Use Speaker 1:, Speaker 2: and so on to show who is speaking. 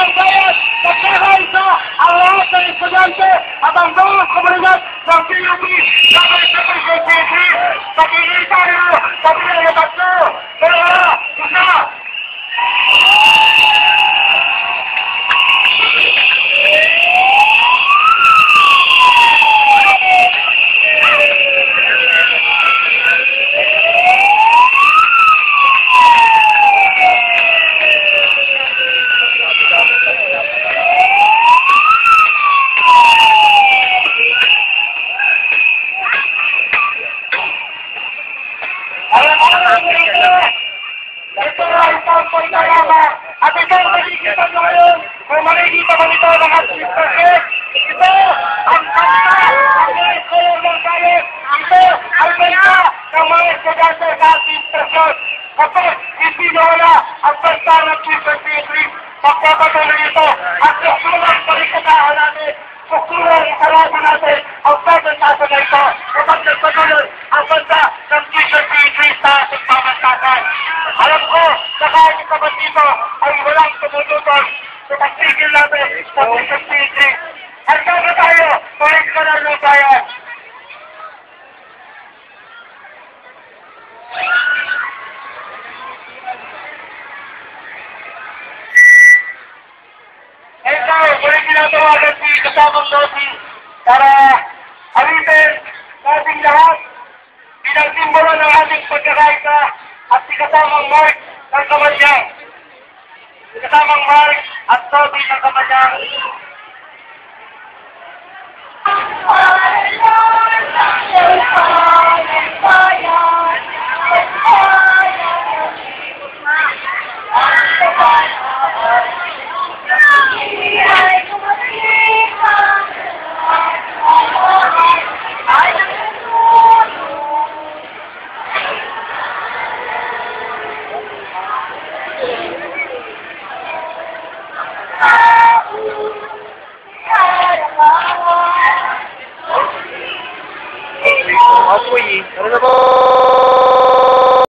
Speaker 1: Isaiah, the Kehaiza, Allah, the Estudiante, abandonó las comunidades, los niños, los niños, los niños, ang tampon na yaman! At ito ang nakikita nyo ngayon! Kung makikita mo ito ng Assis Perfect! Ito ang kanta ng mga scholar ng bayan! Ito ang kanta ng mga estudyante sa Assis Perfect! Kapag hindi nyo wala ang kanta ng Super P3, pagpapatuloy ito at susunod palikatahan natin Susunod ang kalaban natin ang pagkakasa na ito kapag nagpatuloy ang banda ng Teacher P3 sa ating pamantasan. Alam ko na kahit isa ba dito ay walang tumututol sa pagtigil natin sa Teacher P3. Handa na tayo, tuwing ka na lupayan. Ito, muling tinatawagan si kasamang Losi para pagkakaisa at si kasamang Mark ng Kamadyang. Si kasamang Mark at Toby ng Kamadyang.
Speaker 2: 不一样的